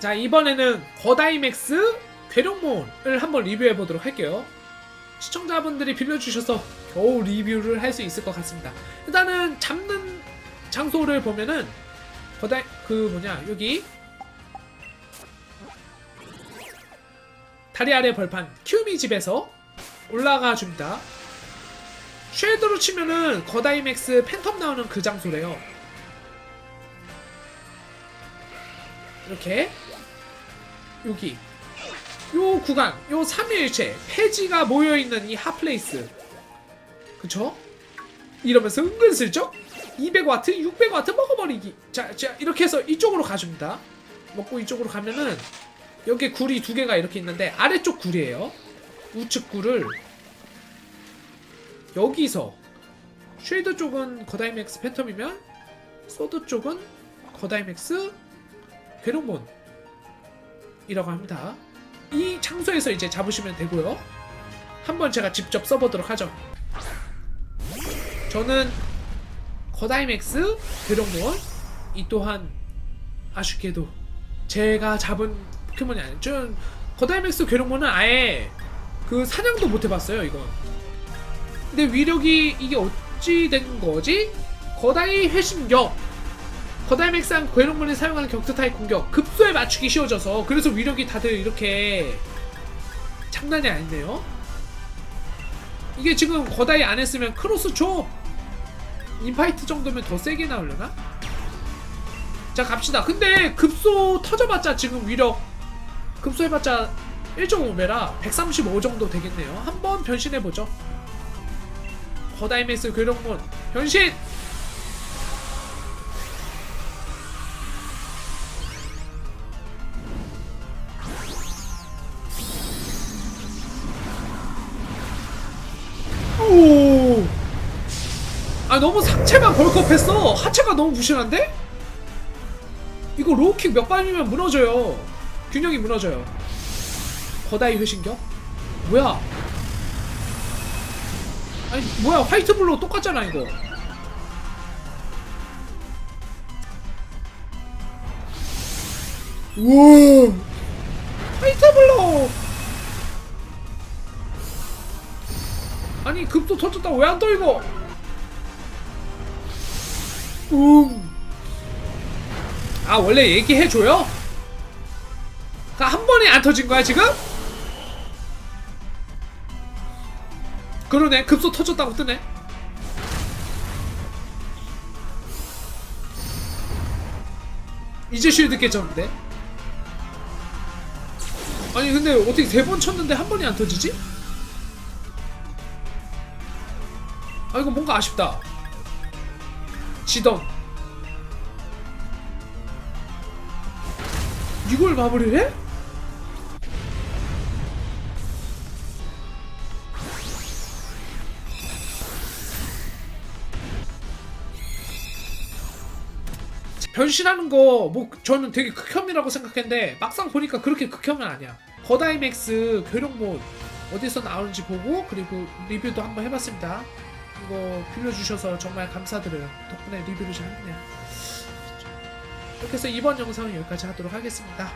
자 이번에는 거다이맥스 괴력몬을 한번 리뷰해 보도록 할게요. 시청자분들이 빌려주셔서 겨우 리뷰를 할 수 있을 것 같습니다. 일단은 잡는 장소를 보면은 거다이 그 뭐냐 여기 다리 아래 벌판 큐미 집에서 올라가 줍니다. 쉐드로 치면은 거다이맥스 팬텀 나오는 그 장소래요. 이렇게. 여기. 요 구간 요 3일체 폐지가 모여있는 이 핫플레이스. 그쵸? 이러면서 은근슬쩍 200와트 600와트 먹어버리기. 자, 자 이렇게 해서 이쪽으로 가줍니다. 먹고 이쪽으로 가면은 여기 굴이 두 개가 이렇게 있는데 아래쪽 굴이에요. 우측 굴을 여기서 쉐이더 쪽은 거다이맥스 팬텀이면 소드 쪽은 거다이맥스 괴롱몬 이라고 합니다. 이 장소에서 이제 잡으시면 되고요. 한번 제가 직접 써보도록 하죠. 저는 거다이맥스 괴롱몬 이 또한 아쉽게도 제가 잡은 포켓몬이 아니에요. 전 거다이맥스 괴롱몬은 아예 그 사냥도 못 해봤어요. 이건. 근데 위력이 이게 어찌 된 거지? 거다이 회신격 거다이맥스한 괴력문을 사용하는 격투 타입 공격 급소에 맞추기 쉬워져서 그래서 위력이 다들 이렇게 장난이 아니네요. 이게 지금 거다이 안 했으면 크로스 초 인파이트 정도면 더 세게 나오려나? 자 갑시다. 근데 급소 터져봤자 지금 위력 급소해봤자 1.5배라 135 정도 되겠네요. 한번 변신해보죠. 거다이 맥스 괴력문 변신! 오! 아 너무 상체만 벌컥했어. 하체가 너무 부실한데? 이거 로우킥 몇 발이면 무너져요. 균형이 무너져요. 거다이 회신격? 뭐야? 아니 뭐야 화이트 블루 똑같잖아 이거. 우와! 화이트 블루! 아니 급도 터졌다 왜 안 떠 이거? 음. 아 원래 얘기해 줘요? 그러니까 한 번에 안 터진 거야 지금? 그러네 급소 터졌다고 뜨네. 이제 쉴드 깨졌는데? 아니 근데 어떻게 세 번 쳤는데 한 번이 안 터지지? 아 이거 뭔가 아쉽다. 지던. 이걸 마무리를 해? 변신하는 거 뭐 저는 되게 극혐이라고 생각했는데 막상 보니까 그렇게 극혐은 아니야. 거다이맥스 괴력몬 어디서 나오는지 보고 그리고 리뷰도 한번 해봤습니다. 이거 빌려주셔서 정말 감사드려요. 덕분에 리뷰를 잘 했네요. 이렇게 해서 이번 영상은 여기까지 하도록 하겠습니다.